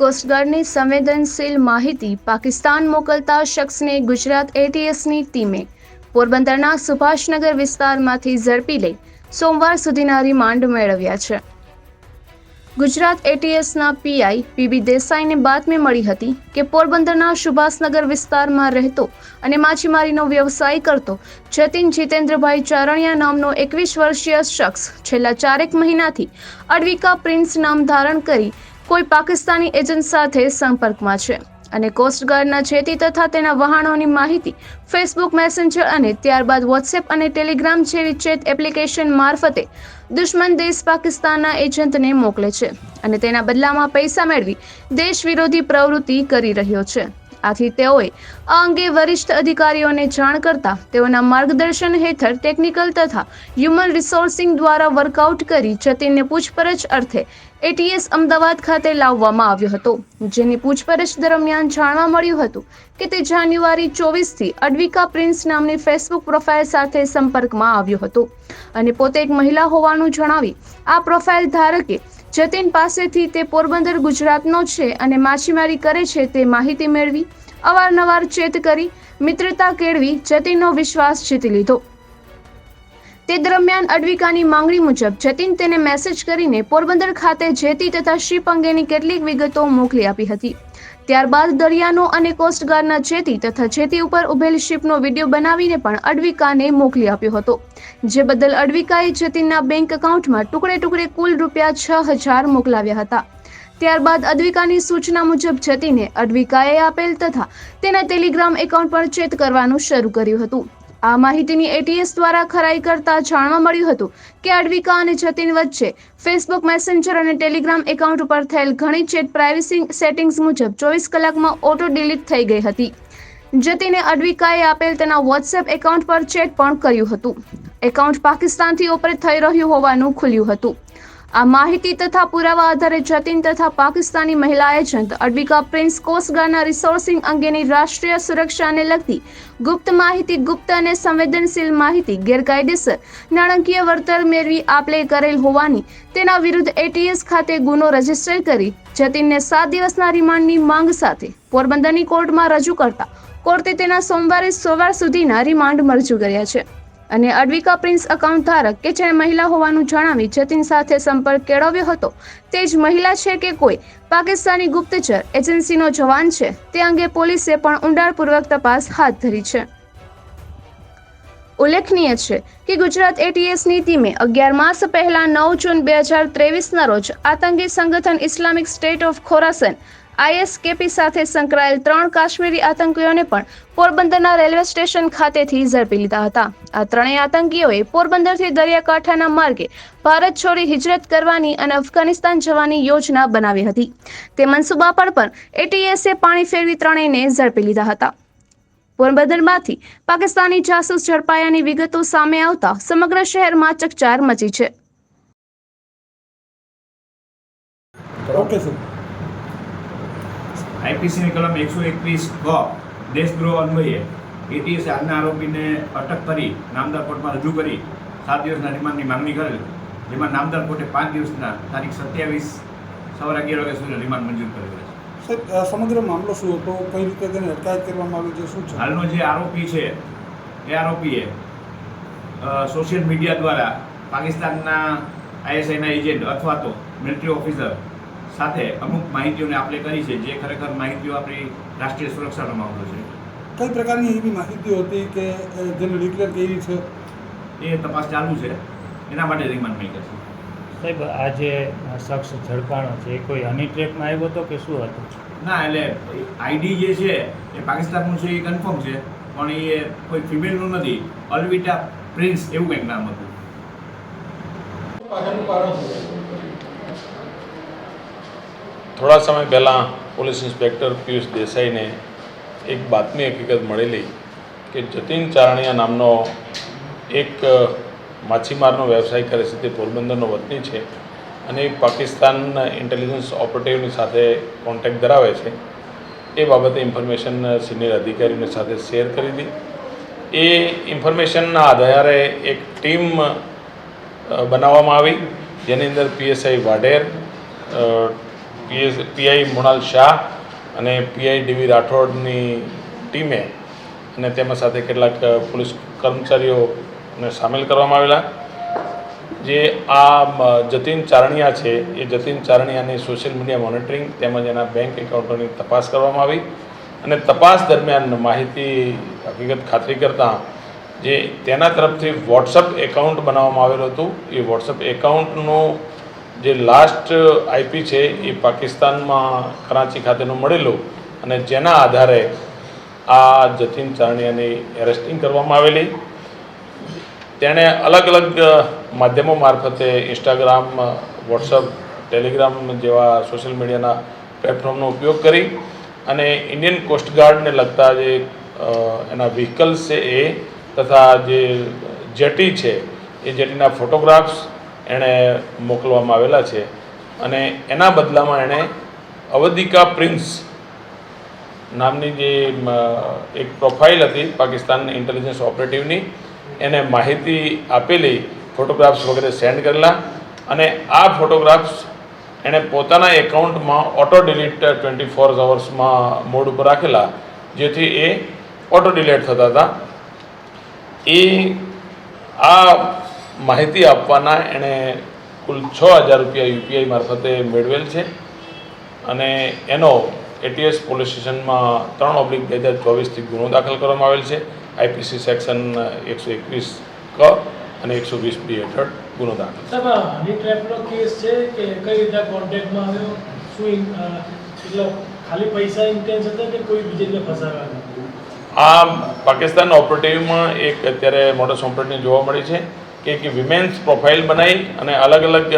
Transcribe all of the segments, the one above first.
કોસ્ટગાર્ડની સંવેદનશીલ માહિતી પાકિસ્તાન મોકલતા શખ્સને ગુજરાત એટીએસની ટીમે પોરબંદરના સુભાષનગર વિસ્તારમાંથી ઝડપી લઈ સોમવાર સુધીના રિમાન્ડ મેળવ્યા છે. ગુજરાત એટીએસના પીઆઈ પીબી દેસાઈને બાતમી મળી હતી કે પોરબંદરના સુભાષનગર વિસ્તારમાં રહેતો અને માછીમારીનો વ્યવસાય કરતો જતીન જીતેન્દ્રભાઈ ચારણિયા નામનો એકવીસ વર્ષીય શખ્સ છેલ્લા ચારેક મહિનાથી અડવિકા પ્રિન્સ નામ ધારણ કરી કોઈ પાકિસ્તાની એજન્ટ સાથે સંપર્કમાં છે અને કોસ્ટગાર્ડના છેતી તથા તેના વહાણોની માહિતી ફેસબુક મેસેન્જર અને ત્યારબાદ વોટ્સએપ અને ટેલિગ્રામ જેવી ચેટ એપ્લિકેશન મારફતે દુશ્મન દેશ પાકિસ્તાનના એજન્ટને મોકલે છે અને તેના બદલામાં પૈસા મેળવી દેશ વિરોધી પ્રવૃત્તિ કરી રહ્યો છે. આથી તેઓએ આ અંગે વરિષ્ઠ અધિકારીઓને જાણ કરતા તેઓના માર્ગદર્શન હેઠળ ટેકનિકલ તથા હ્યુમન રિસોર્સિંગ દ્વારા વર્કઆઉટ કરી જતીનને પૂછપરછ અર્થે એટીએસ અમદાવાદ ખાતે લાવવામાં આવ્યો હતો, જેની પૂછપરછ દરમિયાન જાણવા મળ્યું હતું કે તે જાન્યુઆરી ચોવીસથી અડવિકા પ્રિન્સ નામની ફેસબુક પ્રોફાઇલ સાથે સંપર્કમાં આવ્યો હતો અને પોતે એક મહિલા હોવાનું જણાવી આ પ્રોફાઇલ ધારકે જતીન પાસેથી તે પોરબંદર ગુજરાતનો છે અને માછીમારી કરે છે તે માહિતી મેળવી, અવારનવાર ચેત કરી, મિત્રતા કેળવી જતીનનો વિશ્વાસ જીતી લીધો. તે દરમિયાન અડવિકાની માંગણી મુજબ જતીન તેને મેસેજ કરીને પોરબંદર ખાતે જેતી તથા શિપ અંગેની કેટલીક વિગતો મોકલી આપી હતી. ત્યારબાદ દરિયાનો અને કોસ્ટગાર્ડના જેતી તથા જેતી ઉપર ઉભેલ શિપનો વીડિયો બનાવીને પણ અડવિકાને મોકલી આપ્યો હતો. જે બદલ અડવિકાએ જતીનના બેંક એકાઉન્ટમાં ટુકડે ટુકડે કુલ રૂપિયા છ હજાર મોકલાવ્યા હતા. ત્યારબાદ અડવિકાની સૂચના મુજબ જતીને અડવિકાએ આપેલ તથા તેના ટેલિગ્રામ એકાઉન્ટ પર ચેત કરવાનું શરૂ કર્યું હતું. આ માહિતીની એટીએસ દ્વારા ખરાઈ કરતા જાણવા મળ્યું હતું કે અડવિકા અને જતીન વચ્ચે ફેસબુક મેસેન્જર અને ટેલિગ્રામ એકાઉન્ટ ઉપર થયેલ ઘણી ચેટ પ્રાઇવસી સેટિંગ્સ મુજબ ચોવીસ કલાકમાં ઓટો ડિલીટ થઈ ગઈ હતી. જતીને અડવિકાએ આપેલ તેના વોટ્સએપ એકાઉન્ટ પર ચેટ પણ કર્યું હતું. એકાઉન્ટ પાકિસ્તાનથી ઓપરેટ થઈ રહ્યું હોવાનું ખુલ્યું હતું. આ માહિતી તથા પુરાવા આધારે જતીન તથા પાકિસ્તાની મહિલા એજન્ટ અડવિકા પ્રિન્સ કોસ્ટગાર્ડના રિસોર્સિંગ અંગેની રાષ્ટ્રીય સુરક્ષાને લગતી ગુપ્ત માહિતી, ગુપ્ત અને સંવેદનશીલ માહિતી ગેરકાયદેસર નાણાકીય વળતર મેળવી આપલે કરેલ હોવાની તેના વિરુદ્ધ એટીએસ ખાતે ગુનો રજિસ્ટર કરી જતીનને સાત દિવસના રિમાન્ડની માંગ સાથે પોરબંદરની કોર્ટમાં રજૂ કરતા કોર્ટે તેના સોમવારે સોવાર સુધીના રિમાન્ડ મંજૂર કર્યા છે. અને અડવિકા પ્રિન્સ એકાઉન્ટ ધારક કે જેણે મહિલા હોવાનું જણાવી જતીન સાથે સંપર્ક કેળવ્યો હતો, તે જ મહિલા છે કે કોઈ? પાકિસ્તાની ગુપ્તચર એજન્સીનો જવાન છે. તે અંગે પોલીસે પણ ઊંડાણપૂર્વક તપાસ હાથ ધરી છે. ઉલ્લેખનીય છે કે ગુજરાત એટીએસની ટીમે અગિયાર માસ પહેલા નવ જૂન બે હજાર ત્રેવીસના રોજ આતંકી સંગઠન Islamic state of Khorasan ISKP સાથે સંકળાયેલ ત્રણ કાશ્મીરી આતંકીઓને પણ પોરબંદરના રેલવે સ્ટેશન ખાતેથી ઝડપી લીધા હતા. આ ત્રણેય આતંકીઓએ પોરબંદરથી દરિયાકાંઠાના માર્ગે ભારત છોડી હિજરત કરવાની અને અફઘાનિસ્તાન જવાની યોજના બનાવી હતી. તે મનસુબા પર પણ એટીએસે પાણી ફેરવી ત્રણેયને ઝડપી લીધા હતા. પોરબંદરમાંથી પાકિસ્તાની જાસૂસ ઝડપાયાની વિગતો સામે આવતા સમગ્ર શહેરમાં ચકચાર મચી છે. ઓકે સર આઈપીસીની કલમ એકસો એકવીસ ક દેશદ્રોહ અન્વયે. એટીએસે આજના આરોપીને અટક કરી નામદાર કોર્ટમાં રજૂ કરી સાત દિવસના રિમાન્ડની માંગણી કરેલ. જેમાં નામદાર કોર્ટે પાંચ દિવસના તારીખ સત્યાવીસ સવારે અગિયાર વાગ્યા સુધી રિમાન્ડ મંજૂર કરેલ છે. સાહેબ સમગ્ર મામલો શું હતો? કઈ રીતે તેને અટકાયત કરવામાં આવી છે? શું છે? હાલનો જે આરોપી છે એ આરોપીએ સોશિયલ મીડિયા દ્વારા પાકિસ્તાનના આઈએસઆઈના એજન્ટ અથવા તો મિલિટરી ઓફિસર સાથે અમુક માહિતીઓને આપણે કરી છે જે ખરેખર માહિતીઓ આપણી રાષ્ટ્રીય સુરક્ષાનો મામલો છે. કઈ પ્રકારની એવી માહિતીઓ હતી કે જેને ડિક્લેર કરી છે? એ તપાસ ચાલુ છે. એના માટે રિમાન્ડ માંગ્યા છે. સાહેબ આ જે શખ્સ ઝડપાણો છે એ કોઈ હની ટ્રેકમાં આવ્યો હતો કે શું હતું? ના એટલે આઈડી જે છે એ પાકિસ્તાનનું છે એ કન્ફર્મ છે પણ એ કોઈ ફિમેલનું નથી. અલવિટા પ્રિન્સ એવું કંઈક નામ હતું. થોડા સમય પહેલાં પોલીસ ઇન્સ્પેક્ટર પિયુષ દેસાઈને એક બાતમી હકીકત મળેલી કે જતીન ચારણિયા નામનો એક માછીમારનો વ્યવસાય કરે છે, તે પોરબંદરનો વતની છે અને પાકિસ્તાન ઇન્ટેલિજન્સ ઓપરેટિવની સાથે કોન્ટેક્ટ ધરાવે છે. એ બાબતે ઇન્ફોર્મેશન સિનિયર અધિકારીઓની સાથે શેર કરી હતી એ ઇન્ફોર્મેશનના આધારે એક ટીમ બનાવવામાં આવી, જેની અંદર PSI Vadher PS PI Mrunal Shah અને પીઆઈ ડીવી રાઠોડની ટીમે અને તેમાં સાથે કેટલાક પોલીસ કર્મચારીઓને સામેલ કરવામાં આવેલા. જે આ જતીન ચારણિયા છે, એ જતીન ચારણિયાની સોશિયલ મીડિયા મોનિટરિંગ તેમજ એના બેંક એકાઉન્ટોની તપાસ કરવામાં આવી અને તપાસ દરમિયાન માહિતી હકીકત ખાતરી કરતાં જે તેના તરફથી વોટ્સઅપ એકાઉન્ટ બનાવવામાં આવેલું હતું. એ વોટ્સઅપ એકાઉન્ટનું જે લાસ્ટ આઈપી છે એ પાકિસ્તાનમાં કરાચી ખાતેનું મળેલું અને જેના આધારે આ જતીન ચારણિયાની એરેસ્ટિંગ કરવામાં આવેલી. તેણે અલગ અલગ માધ્યમો મારફતે ઇન્સ્ટાગ્રામ વોટ્સઅપ ટેલિગ્રામ જેવા સોશિયલ મીડિયાના પ્લેટફોર્મનો ઉપયોગ કરી અને ઇન્ડિયન કોસ્ટગાર્ડને લગતા જે એના વ્હીકલ્સ છે એ તથા જે જેટી છે એ જેટીના ફોટોગ્રાફ્સ એણે મોકલવામાં આવેલા છે. અને એના બદલામાં એણે અવધિકા પ્રિન્સ નામની જે એક પ્રોફાઇલ હતી પાકિસ્તાન ઇન્ટેલિજન્સ ઓપરેટિવની એને માહિતી આપેલી ફોટોગ્રાફ્સ વગેરે સેન્ડ કરેલા અને આ ફોટોગ્રાફ્સ એણે પોતાના એકાઉન્ટમાં ઓટો ડિલીટ ટ્વેન્ટી ફોર અવર્સમાં મોડ ઉપર રાખેલા, જેથી એ ઓટો ડિલીટ થતા હતા. એ આ માહિતી આપવાના એણે કુલ છ હજાર રૂપિયા યુપીઆઈ મારફતે મેળવેલ છે. અને એનો એટીએસ પોલીસ સ્ટેશનમાં ત્રણ ઓબ્લિક બે હજાર ચોવીસથી ગુનો દાખલ કરવામાં આવેલ છે. આઈપીસી સેક્શન એકસો એકવીસ ક અને એકસો વીસ બી હેઠળ ગુનો દાખલ સાહેબ આ હની ટ્રેપનો કેસ છે કે કઈ રીતે કોન્ટેક્ટમાં આવ્યો? શું એટલે ખાલી પૈસા ઇન્ટેન્સ હતા કે કોઈ બીજે રીતે ફસાવ્યા આ પાકિસ્તાન ઓપરેટિવમાં એક અત્યારે મોડસ ઓપરેટિવ જોવા મળી છે. કે કે વિમેન્સ પ્રોફાઇલ બનાવી અને અલગ અલગ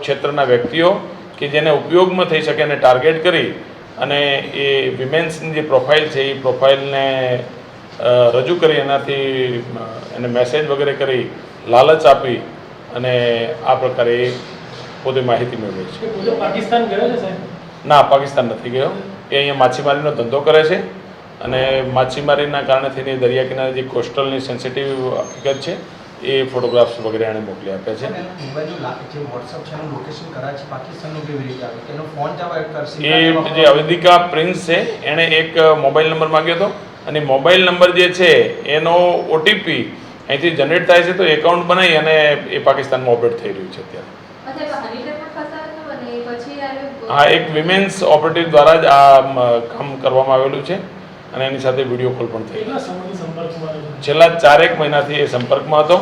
ક્ષેત્રના વ્યક્તિઓ કે જેને ઉપયોગમાં થઈ શકે એને ટાર્ગેટ કરી અને એ વિમેન્સની જે પ્રોફાઇલ છે એ પ્રોફાઇલને રજૂ કરી એનાથી એને મેસેજ વગેરે કરી લાલચ આપી અને આ પ્રકારે એ પોતે માહિતી મેળવે છે. પાકિસ્તાન ગયો છે ના પાકિસ્તાન નથી ગયો. એ અહીંયા માછીમારીનો ધંધો કરે છે અને માછીમારીના કારણે થઈને દરિયા કિનારે જે કોસ્ટલની સેન્સિટિવ હકીકત છે એ ફોટોગ્રાફ્સ વગેરે એણે મોકલી આપ્યા છે. એ જે અવેદિકા પ્રિન્સ છે એણે એક મોબાઈલ નંબર માગ્યો હતો. અને મોબાઈલ નંબર જે છે એનો ઓટીપી અહીંથી જનરેટ થાય છે તો એકાઉન્ટ બનાવી અને એ પાકિસ્તાનમાં ઓપરેટ થઈ રહ્યું છે અત્યારે. હા એક વિમેન્સ ઓપરેટિવ દ્વારા જ આ કામ કરવામાં આવેલું છે. અને એની સાથે વીડિયો કોલ પણ થઈ છેલ્લા ચારેક મહિનાથી એ સંપર્કમાં હતો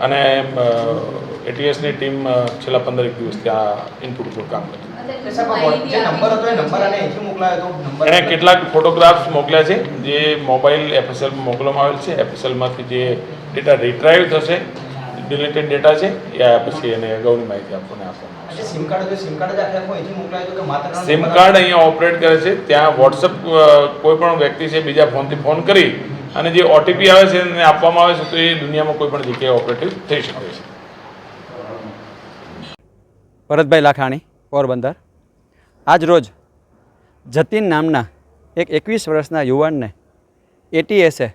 અને એટીએસની ટીમ છેલ્લા પંદરેક દિવસથી આ ઇનપુટ ઉપર કામ કરતી. અચ્છા, સાહેબ આ વોટ- જે નંબર હતો એ નંબર અને અહીંથી મોકલાયો હતો નંબર એણે કેટલાક ફોટોગ્રાફ્સ મોકલ્યા છે જે મોબાઈલ એફએસએલ મોકલવામાં આવેલ છે. એફએસએલમાંથી જે ડેટા રિટ્રાઈવ થશે ડિલેટેડ ડેટા છે એ આયા પછી એને અગાઉની માહિતી આપણને આપવામાં સિમ કાર્ડ સિમ કાર્ડ અહીંયા ઓપરેટ કરે છે. ત્યાં વોટ્સઅપ કોઈ પણ વ્યક્તિ છે બીજા ફોનથી ફોન કરી અને જે ઓટીપી આવે છે એને આપવામાં આવે છે, તો એ દુનિયામાં કોઈ પણ જગ્યાએ ઓપરેટિવ થઈ શકે છે. ભરતભાઈ લાખાણી, પોરબંદર. આજ રોજ જતીન નામના એક એકવીસ વર્ષના યુવાનને એટીએસે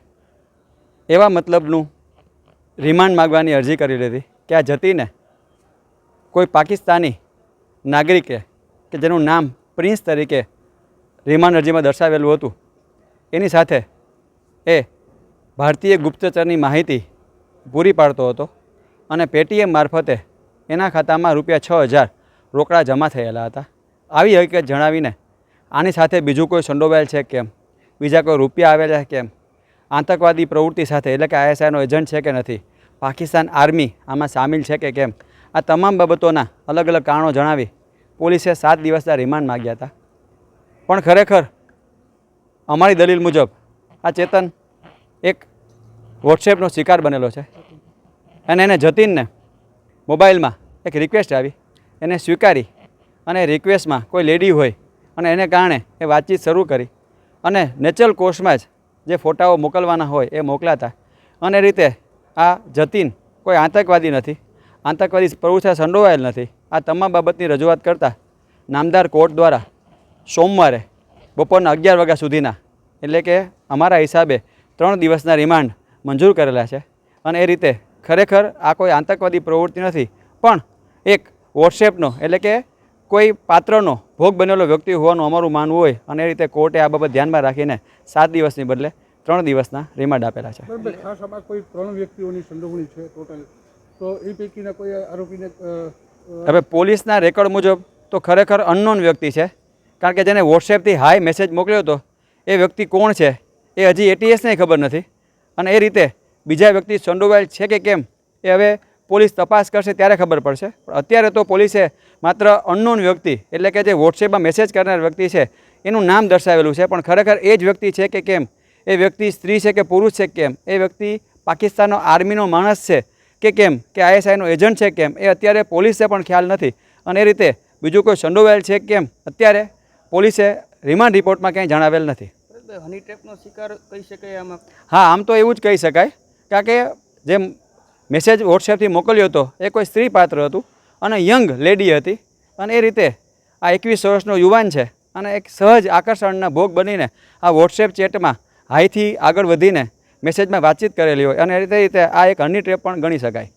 એવા મતલબનું રિમાન્ડ માગવાની અરજી કરી લીધી કે આ જતીને કોઈ પાકિસ્તાની નાગરિકે કે જેનું નામ પ્રિન્સ તરીકે રિમાન્ડ અરજીમાં દર્શાવેલું હતું, એની સાથે એ, ભારતીય ગુપ્તચરની માહિતી પૂરી પાડતો હતો અને પેટીએમ મારફતે એના ખાતામાં રૂપિયા છ હજાર રોકડા જમા થયેલા હતા. આવી હકીકત જણાવીને આની સાથે બીજું કોઈ સંડોવાયેલ છે કેમ? બીજા કોઈ રૂપિયા આવેલા કેમ? આતંકવાદી પ્રવૃત્તિ સાથે, એટલે કે આઈએસઆઈનો એજન્ટ છે કે નથી? પાકિસ્તાન આર્મી આમાં સામેલ છે કે કેમ? આ તમામ બાબતોના અલગ અલગ કારણો જણાવી પોલીસે સાત દિવસના રિમાન્ડ માગ્યા હતા. પણ ખરેખર અમારી દલીલ મુજબ આ ચેતન એક વોટ્સએપનો શિકાર બનેલો છે. અને એને જતીનને મોબાઈલમાં એક રિક્વેસ્ટ આવી. એને સ્વીકારી અને રિક્વેસ્ટમાં કોઈ લેડી હોય અને એને કારણે એ વાતચીત શરૂ કરી. અને નેચરલ કોર્સમાં જ જે ફોટાઓ મોકલવાના હોય એ મોકલાતા. અને રીતે આ જતીન કોઈ આતંકવાદી નથી. આતંકવાદી પ્રવૃત્તિ સંડોવાયેલ નથી. આ તમામ બાબતની રજૂઆત કરતાં નામદાર કોર્ટ દ્વારા સોમવારે બપોરના અગિયાર વાગ્યા સુધીના એટલે કે અમારા હિસાબે ત્રણ દિવસના રિમાન્ડ મંજૂર કરેલા છે. અને એ રીતે ખરેખર આ કોઈ આતંકવાદી પ્રવૃત્તિ નથી. પણ એક વોટ્સએપનો એટલે કે કોઈ પાત્રનો ભોગ બનેલો વ્યક્તિ હોવાનું અમારું માનવું હોય અને એ રીતે કોર્ટે આ બાબત ધ્યાનમાં રાખીને સાત દિવસની બદલે ત્રણ દિવસના રિમાન્ડ આપેલા છે. કોઈ ત્રણ વ્યક્તિઓની સંડોવણી છે ટોટલ? તો એ પૈકીના કોઈ આરોપીને અ, અ, હવે પોલીસના રેકોર્ડ મુજબ તો ખરેખર અનનોન વ્યક્તિ છે. કારણ કે જેને વોટ્સએપથી હાઈ મેસેજ મોકલ્યો હતો એ વ્યક્તિ કોણ છે એ હજી એટીએસને ખબર નથી. અને એ રીતે બીજા વ્યક્તિ સંડોવાયેલ છે કે કેમ, એ હવે પોલીસ તપાસ કરશે ત્યારે ખબર પડશે. પણ અત્યારે તો પોલીસે માત્ર અનનોન વ્યક્તિ, એટલે કે જે વોટ્સએપમાં મેસેજ કરનાર વ્યક્તિ છે, એનું નામ દર્શાવેલું છે. પણ ખરેખર એ જ વ્યક્તિ છે કે કેમ, એ વ્યક્તિ સ્ત્રી છે કે પુરુષ છે કેમ, એ વ્યક્તિ પાકિસ્તાનનો આર્મીનો માણસ છે કે કેમ, કે આઈએસઆઈનો એજન્ટ છે કેમ, એ અત્યારે પોલીસે પણ ખ્યાલ નથી. અને એ રીતે બીજું કોઈ સંડોવાયેલ છે કેમ, અત્યારે પોલીસે રિમાન્ડ રિપોર્ટમાં ક્યાંય જણાવેલ નથી. હની ટ્રેપનો શિકાર કહી શકાય આમાં. હા આમ તો એવું જ કહી શકાય. કારણ કે જે મેસેજ વોટ્સએપથી મોકલ્યો હતો એ કોઈ સ્ત્રી પાત્ર હતું અને યંગ લેડી હતી. અને એ રીતે આ એકવીસ વર્ષનો યુવાન છે અને એક સહજ આકર્ષણના ભોગ બનીને આ વોટ્સએપ ચેટમાં હાઈથી આગળ વધીને મેસેજમાં વાતચીત કરેલી હોય. અને એ રીતે રીતે આ એક હની ટ્રેપ પણ ગણી શકાય.